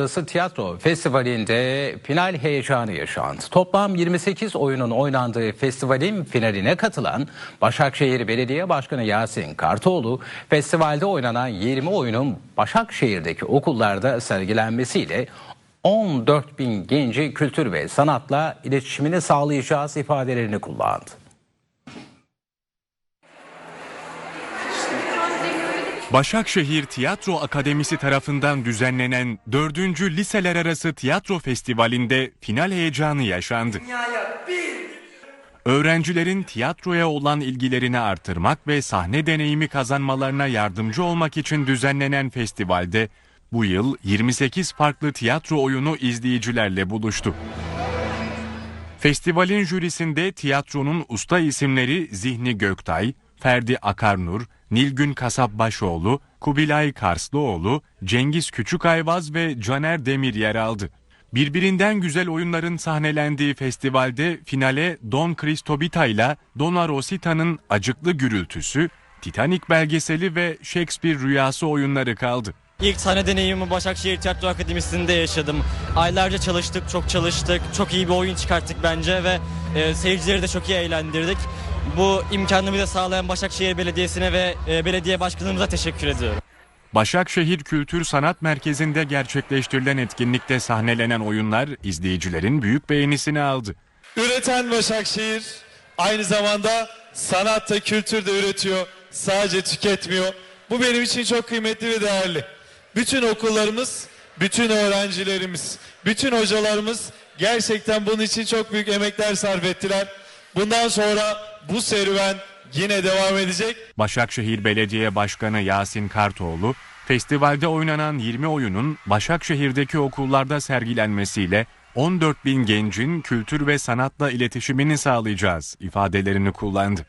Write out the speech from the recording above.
Uluslararası Tiyatro Festivali'nde final heyecanı yaşandı. Toplam 28 oyunun oynandığı festivalin finaline katılan Başakşehir Belediye Başkanı Yasin Kartoğlu, festivalde oynanan 20 oyunun Başakşehir'deki okullarda sergilenmesiyle 14 bin genci kültür ve sanatla iletişimini sağlayacağız ifadelerini kullandı. Başakşehir Tiyatro Akademisi tarafından düzenlenen 4. Liseler Arası Tiyatro Festivali'nde final heyecanı yaşandı. Öğrencilerin tiyatroya olan ilgilerini artırmak ve sahne deneyimi kazanmalarına yardımcı olmak için düzenlenen festivalde bu yıl 28 farklı tiyatro oyunu izleyicilerle buluştu. Festivalin jürisinde tiyatronun usta isimleri Zihni Göktay, Ferdi Akarnur, Nilgün Kasapbaşoğlu, Kubilay Karslıoğlu, Cengiz Küçükayvaz ve Caner Demir yer aldı. Birbirinden güzel oyunların sahnelendiği festivalde finale Don Cristobita ile Donna Rosita'nın Acıklı Gürültüsü, Titanic belgeseli ve Shakespeare Rüyası oyunları kaldı. İlk sahne deneyimimi Başakşehir Tiyatro Akademisi'nde yaşadım. Aylarca çalıştık, çok çalıştık, çok iyi bir oyun çıkarttık bence ve e, seyircileri de çok iyi eğlendirdik. Bu imkanı bize sağlayan Başakşehir Belediyesi'ne ve e, belediye başkanımıza teşekkür ediyorum. Başakşehir Kültür Sanat Merkezi'nde gerçekleştirilen etkinlikte sahnelenen oyunlar izleyicilerin büyük beğenisini aldı. Üreten Başakşehir aynı zamanda sanatta kültür de üretiyor. Sadece tüketmiyor. Bu benim için çok kıymetli ve değerli. Bütün okullarımız, bütün öğrencilerimiz, bütün hocalarımız gerçekten bunun için çok büyük emekler sarf ettiler. Bundan sonra bu serüven yine devam edecek. Başakşehir Belediye Başkanı Yasin Kartoğlu, festivalde oynanan 20 oyunun Başakşehir'deki okullarda sergilenmesiyle 14 bin gencin kültür ve sanatla iletişimini sağlayacağız ifadelerini kullandı.